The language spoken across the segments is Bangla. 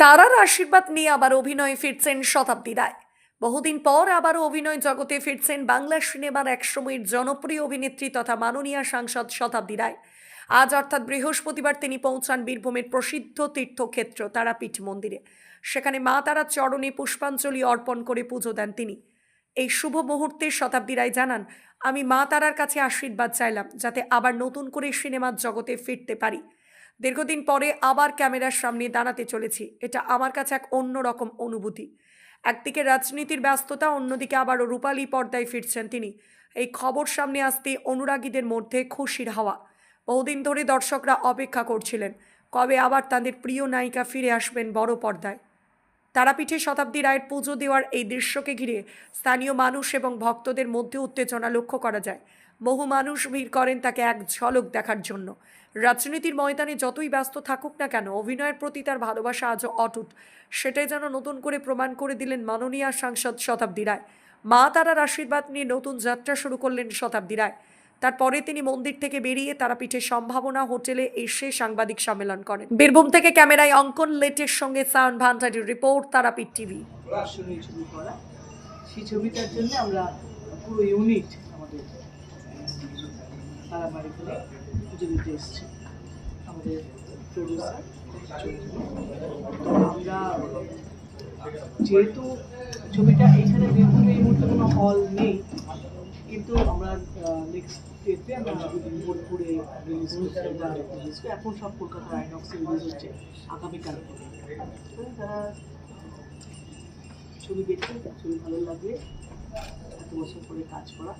তারার আশীর্বাদ নিয়ে আবার অভিনয়ে ফিরছেন শতাব্দী রায়। বহুদিন পর আবারও অভিনয় জগতে ফিরছেন বাংলা সিনেমার একসময়ের জনপ্রিয় অভিনেত্রী তথা মাননীয় সাংসদ শতাব্দী রায়। আজ অর্থাৎ বৃহস্পতিবার তিনি পৌঁছান বীরভূমের প্রসিদ্ধ তীর্থক্ষেত্র তারাপীঠ মন্দিরে। সেখানে মা তারার চরণে পুষ্পাঞ্জলি অর্পণ করে পুজো দেন তিনি। এই শুভ মুহূর্তে শতাব্দী রায় জানান, আমি মা তারার কাছে আশীর্বাদ চাইলাম, যাতে আবার নতুন করে সিনেমার জগতে ফিরতে পারি। দীর্ঘদিন পরে আবার ক্যামেরার সামনে দাঁড়াতে চলেছি। এটা আমার কাছে এক অন্যরকম অনুভূতি। একদিকে রাজনীতির ব্যস্ততা, অন্যদিকে আবারও রূপালী পর্দায় ফিরছেন তিনি। এই খবর সামনে আসতে অনুরাগীদের মধ্যে খুশির হাওয়া। বহুদিন ধরে দর্শকরা অপেক্ষা করছিলেন, কবে আবার তাদের প্রিয় নায়িকা ফিরে আসবেন বড় পর্দায়। তারাপীঠে শতাব্দী রায়ের পুজো দেওয়ার এই দৃশ্যকে ঘিরে স্থানীয় মানুষ এবং ভক্তদের মধ্যে উত্তেজনা লক্ষ্য করা যায়। বহু মানুষ ভিড় করেন তাকে এক ঝলক দেখার জন্য। রাজনীতির ময়দানে যতই ব্যস্ত থাকুক না কেন, অভিনয়ের প্রতি তার ভালোবাসা আজও অটুট। সেটাই যেন নতুন করে প্রমাণ করে দিলেন মাননীয় সাংসদ শতাব্দী রায়। মা তারার আশীর্বাদ নিয়ে নতুন যাত্রা শুরু করলেন শতাব্দী রায়। তারপরে তিনি মন্দির থেকে বেরিয়ে তারাপীঠের সম্ভাবনা হোটেলে এসে সাংবাদিক সম্মেলন করেন। বীরভূম থেকে ক্যামেরায় অঙ্কন লেটের সঙ্গে সাউন্ড ভান্ডারির রিপোর্ট, তারাপীঠ টিভি। সেই ছবিটার জন্য আমরা পুরো ইউনিট বাড়ি করে পুজো দিতে এসেছি আমাদের প্রডিউসার আমরা যেহেতু ছবিটা এইখানে বীরভূমে এই মুহূর্তে কোনো হল নেই, কিন্তু আমরা নেক্সট ডেতে আমরা বোলপুরে রিলিজ করতে রিলিজ করি এখন সব কলকাতা আইনক্সে রিলিজ হচ্ছে আগামীকাল তারা ছবি দেখে ছবি ভালো লাগলে এত বছর পরে কাজ করা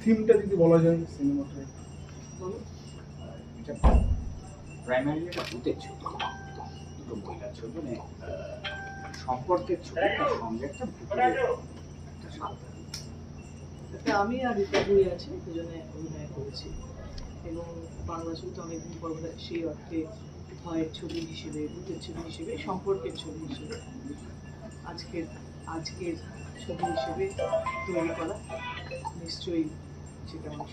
থিমটা যদি বলা যায় সিনেমাটা এটা প্রাইমারি একটা ভূতের ছবি। দুটো মহিলার ছবি মানে সম্পর্কের ছবি তার সঙ্গে একটা ভূতের একটা আমি আর রিতাবুই আছে দুজনে অভিনয় করেছি। এবং বাংলা ছবিতে অনেকদিন পর সেই অর্থে ভয়ের ছবি হিসেবে ভূতের ছবি হিসেবে সম্পর্কের ছবি হিসেবে। আজকের আজকের ছবি হিসেবে তৈরি করা। নিশ্চয়ই সেটা অংশ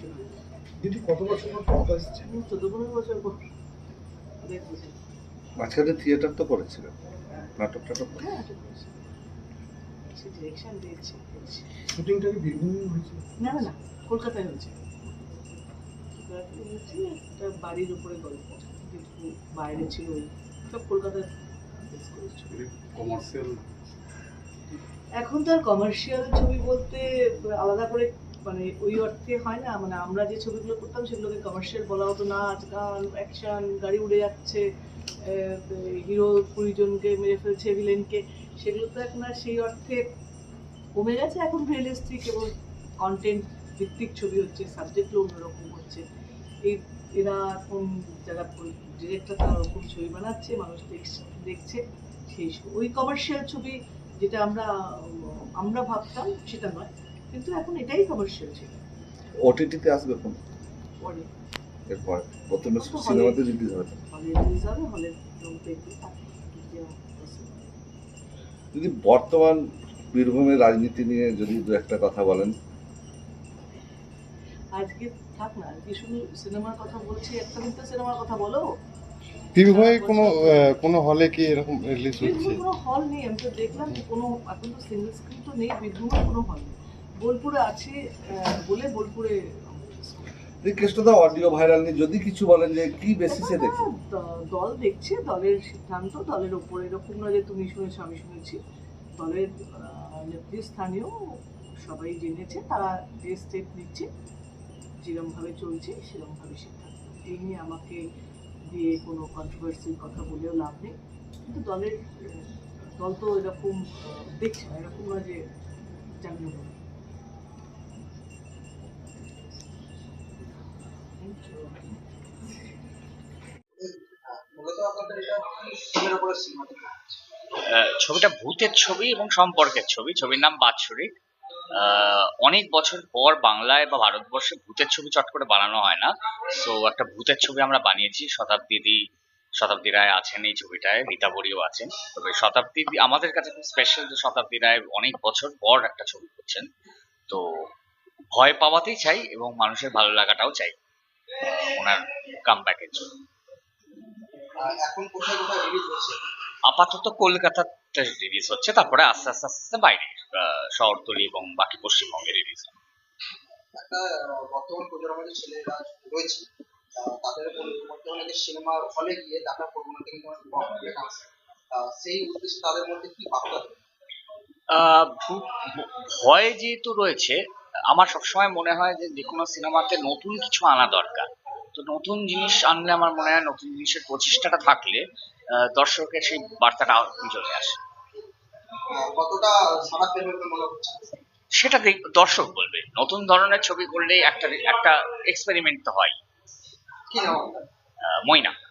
দিদি কত বছর পর কলকাতা এসেছেন? চোদ্দ পনেরো বছর পর। মাঝখানে থিয়েটার তো করেছিলেন নাটক টাটক করে। হ্যাঁ সে ডিরেকশন দিয়েছে। শুটিংটা কি বীরভূমে হয়েছিল? না না কলকাতায় হয়েছে। কলকাতায় হয়েছে একটা বাড়ির উপরে গল্প কিন্তু বাইরে ছিল। সব কলকাতায় কমার্শিয়াল এখন তো আর কমার্শিয়াল ছবি বলতে আলাদা করে মানে ওই অর্থে হয় না। মানে আমরা যে ছবিগুলো করতাম সেগুলোকে কমার্শিয়াল বলা হতো। নাচ, গান অ্যাকশন গাড়ি উড়ে যাচ্ছে হিরো কুড়ি জনকে মেরে ফেলছে ভিলেনকে সেগুলো তো এখন আর সেই অর্থে কমে গেছে। এখন রিয়েলিস্টিক এবং কন্টেন্ট ভিত্তিক ছবি হচ্ছে সাবজেক্টও অন্যরকম হচ্ছে। এই এরা এখন যারা ডিরেক্টর তারা ওরকম ছবি বানাচ্ছে, মানুষ দেখছে দেখছে। সেই ওই কমার্শিয়াল ছবি যেটা আমরা আমরা ভাবতাম সেটা নয় কিন্তু এখন এটাই কমার্শিয়াল ছিল ওটিটিতে আসবে কোন পরে। এরপর প্রথমে সিনেমাতে রিলিজ হবে। হলে রিলিজ হবে হলে যদি বর্তমান বীরভূমের রাজনীতি নিয়ে যদি দু একটা কথা বলেন। আজকে থাক না আজকে শুধু সিনেমার কথা বলছি একটা তো সিনেমার কথা বলো। বীরভূমে কোনো কোনো হলে কি এরকম রিলিজ হচ্ছে? কোনো হল নেই আমি তো দেখলাম যে কোনো এখন তো সিঙ্গেল স্ক্রিন তো নেই বীরভূমে কোনো হল নেই। বোলপুরে আছে বলে বোলপুরে এই কেষ্টদা অডিও ভাইরাল নিয়ে যদি কিছু বলেন যে কি বেসিসে দেখছেন? দল দেখছে দলের সিদ্ধান্ত দলের ওপর এরকম নয় যে তুমি শুনেছো আমি শুনেছি। দলের আহ, নেতৃস্থানীয় সবাই জেনেছে তারা যে স্টেপ নিচ্ছে যেরমভাবে চলছে সেরমভাবে সিদ্ধান্ত। এই নিয়ে আমাকে দিয়ে কোনো কন্ট্রোভার্সির কথা বলেও লাভ নেই। কিন্তু দলের দল তো এরকম দেখছে না এরকম নয় যে দেবে। আহ, ছবিটা ভূতের ছবি এবং সম্পর্কের ছবি। ছবির নাম বাৎসরিক। অনেক বছর পর বাংলায় বা ভারতবর্ষে ভূতের ছবি চট করে বানানো হয় না। সো একটা ভূতের ছবি আমরা বানিয়েছি শতাব্দীদি শতাব্দী রায় আছেন এই ছবিটায়, রীতা বড়িও আছেন। তবে শতাব্দী আমাদের কাছে খুব স্পেশাল যে শতাব্দী রায় অনেক বছর পর একটা ছবি করছেন। তো, ভয় পাওয়াতেই চাই এবং মানুষের ভালো লাগাটাও চাই ওনার কাম ব্যাকের জন্য। এখন কোথায় কোথায় রিলিজ হচ্ছে? আপাতত কলকাতাতে রিলিজ হচ্ছে তারপরে আস্তে আস্তে আস্তে বাইরে শহরতলি এবং বাকি পশ্চিমবঙ্গে রিলিজ একটা বর্তমান প্রজন্মের ছেলেরা রয়েছে তাদের মধ্যে অনেকে সিনেমা হলে গিয়ে দেখার প্রবণতা কিন্তু অনেক কম দেখা সেই উদ্দেশ্যে তাদের মধ্যে কি বার্তা দেবে? আহ, ভূ- ভয় যেহেতু রয়েছে আমার সবসময় মনে হয় যে যে কোনো সিনেমাতে নতুন কিছু আনা দরকার। তো নতুন জিনিস আনলে আমার মনে হয় নতুন জিনিসের প্রচেষ্টাটা থাকলে দর্শকের সেই বার্তাটা চলে আসে। কতটা মনে হচ্ছে? সেটা দেখ- দর্শক বলবে। নতুন ধরনের ছবি করলে একটা একটা এক্সপেরিমেন্ট তো হয়। ময়না